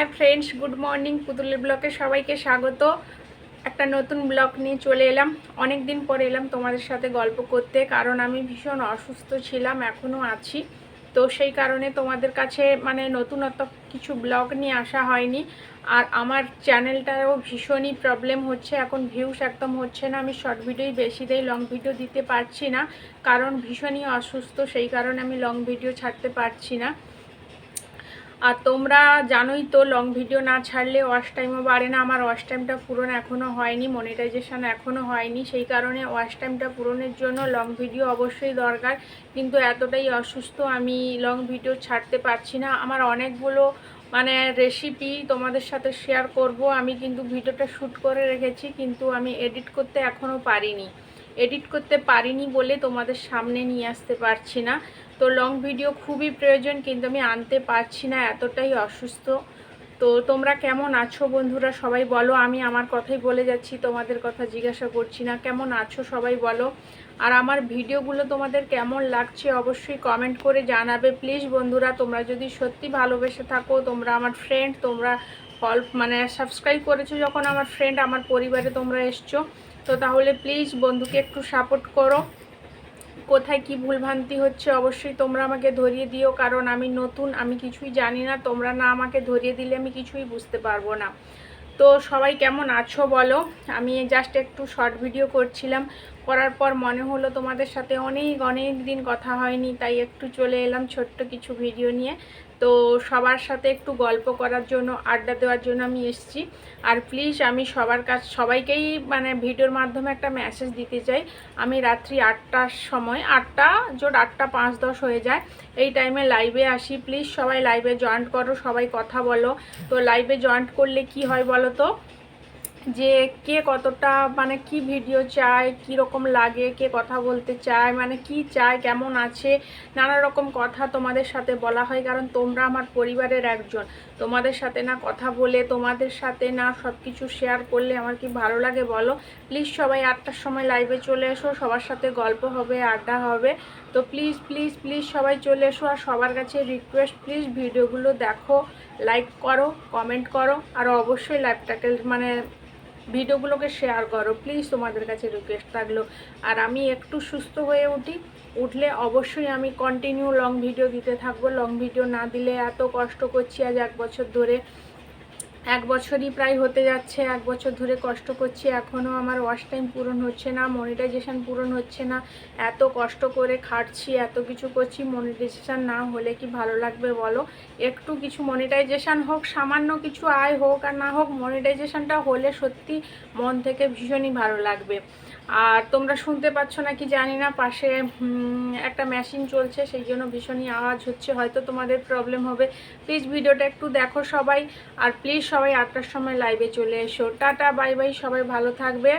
Hi friends, good morning পুতুলের ব্লকে সবাইকে স্বাগত। একটা নতুন ব্লগ নিয়ে চলে এলাম। অনেক দিন পরে এলাম তোমাদের সাথে গল্প করতে, কারণ আমি ভীষণ অসুস্থ ছিলাম এখনও আছি। তো সেই কারণে তোমাদের কাছে মানে নতুনত্ব কিছু ব্লগ নিয়ে আসা হয়নি। আর আমার চ্যানেলটারও ভীষণই প্রবলেম হচ্ছে, এখন ভিউস একদম হচ্ছে না। আমি শর্ট ভিডিওই বেশি দেই লং ভিডিও দিতে পারছি না, কারণ ভীষণই অসুস্থ, সেই কারণে আমি লং ভিডিও ছাড়তে পারছি না। আর তোমরা জানোই তো লং ভিডিও না ছাড়লে ওয়াশ টাইমও বাড়ে না। আমার ওয়াশ টাইমটা পূরণ এখনও হয়নি মনিটাইজেশন এখনও হয়নি। সেই কারণে ওয়াশ টাইমটা পূরণের জন্য লং ভিডিও অবশ্যই দরকার। কিন্তু এতটাই অসুস্থ আমি লং ভিডিও ছাড়তে পারছি না। আমার অনেকগুলো মানে রেসিপি তোমাদের সাথে শেয়ার করব। আমি কিন্তু ভিডিওটা শ্যুট করে রেখেছি, কিন্তু আমি এডিট করতে এখনও পারিনি। এডিট করতে পারিনি বলে তোমাদের সামনে নিয়ে আসতে পারছি না। তো লং ভিডিও খুবই প্রয়োজন, কিন্তু আমি আনতে পারছি না, এতটাই অসুস্থ। তো তোমরা কেমন আছো বন্ধুরা? সবাই বলো, আমি আমার কথাই বলে যাচ্ছি, তোমাদের কথা জিজ্ঞাসা করছি না। কেমন আছো সবাই বলো? আর আমার ভিডিওগুলো তোমাদের কেমন লাগছে অবশ্যই কমেন্ট করে জানাবে। প্লিজ বন্ধুরা, তোমরা যদি সত্যি ভালোবেসে থাকো, তোমরা আমার ফ্রেন্ড তোমরা ফল মানে সাবস্ক্রাইব করেছ যখন আমার ফ্রেন্ড আমার পরিবারে তোমরা এসছো। তো তাহলে প্লিজ বন্ধুকে একটু সাপোর্ট করো। কোথায় কি ভুলভ্রান্তি হচ্ছে অবশ্যই তোমরা আমাকে ধরিয়ে দিও, কারণ আমি নতুন, আমি কিছুই জানি না, তোমরা না আমাকে ধরিয়ে দিলে আমি কিছুই বুঝতে পারব না। তো সবাই কেমন আছো বলো? আমি জাস্ট একটু শর্ট ভিডিও করছিলাম। করার পর মনে হলো তোমাদের সাথে অনেক অনেক দিন কথা হয়নি, তাই একটু চলে এলাম ছোট্ট কিছু ভিডিও নিয়ে। তো সবার সাথে একটু গল্প করার জন্য, আড্ডা দেওয়ার জন্য আমি এসেছি। আর প্লিজ আমি সবার কাছ, সবাইকেই মানে ভিডিওর মাধ্যমে একটা মেসেজ দিতে চাই। আমি রাত্রি আটটার সময়, আটটা জোট আটটা পাঁচ দশ হয়ে যায়। এই টাইমে লাইভে আসি। প্লিজ সবাই লাইভে জয়েন্ট করো, সবাই কথা বলো। তো লাইভে জয়েন্ট করলে কি হয় বলো তো? যে কে কতটা মানে কি ভিডিও চায়, কি রকম লাগে, কে কথা বলতে চায় মানে কি চায়, কেমন আছে, নানা রকম কথা তোমাদের সাথে বলা হয়, কারণ তোমরা আমার পরিবারের একজন। তোমাদের সাথে না কথা বলে, তোমাদের সাথে না সব কিছু শেয়ার করলে আমার কি ভালো লাগে বলো? প্লিজ সবাই আটটার সময় লাইভে চলে এসো, সবার সাথে গল্প হবে, আড্ডা হবে। তো প্লিজ প্লিজ প্লিজ সবাই চলে এসো আর সবার কাছে রিকোয়েস্ট প্লিজ ভিডিওগুলো দেখো লাইক করো কমেন্ট করো, আর অবশ্যই লাইভটাকে মানে ভিডিওগুলোকে শেয়ার করো। প্লিজ তোমাদের কাছে রিকোয়েস্ট থাকল। আর আমি একটু সুস্থ হয়ে উঠি। উঠলে অবশ্যই আমি কন্টিনিউ লং ভিডিও দিতে থাকব। লং ভিডিও না দিলে এত কষ্ট করছি আজ এক বছর ধরে। এক বছরই প্রায় হতে যাচ্ছে, এক বছর ধরে কষ্ট করছি, এখনও আমার ওয়াশ টাইম পূরণ হচ্ছে না মনিটাইজেশান পূরণ হচ্ছে না, এত কষ্ট করে খাটছি, এত কিছু করছি মনিটাইজেশান না হলে কি ভালো লাগবে বলো? একটু কিছু মনিটাইজেশান হোক, সামান্য কিছু আয় হোক আর না হোক মনিটাইজেশানটা হলে সত্যি মন থেকে ভীষণই ভালো লাগবে। আর তোমরা শুনতে পাচ্ছ না কি জানি না, পাশে একটা মেশিন চলছে, সেই জন্য ভীষণই আওয়াজ হচ্ছে, হয়তো তোমাদের প্রবলেম হবে। প্লিজ ভিডিওটা একটু দেখো সবাই, আর প্লিজ সবাই আটটার সময় লাইভে চলে এসো। টাটা বাই বাই সবাই ভালো থাকবে।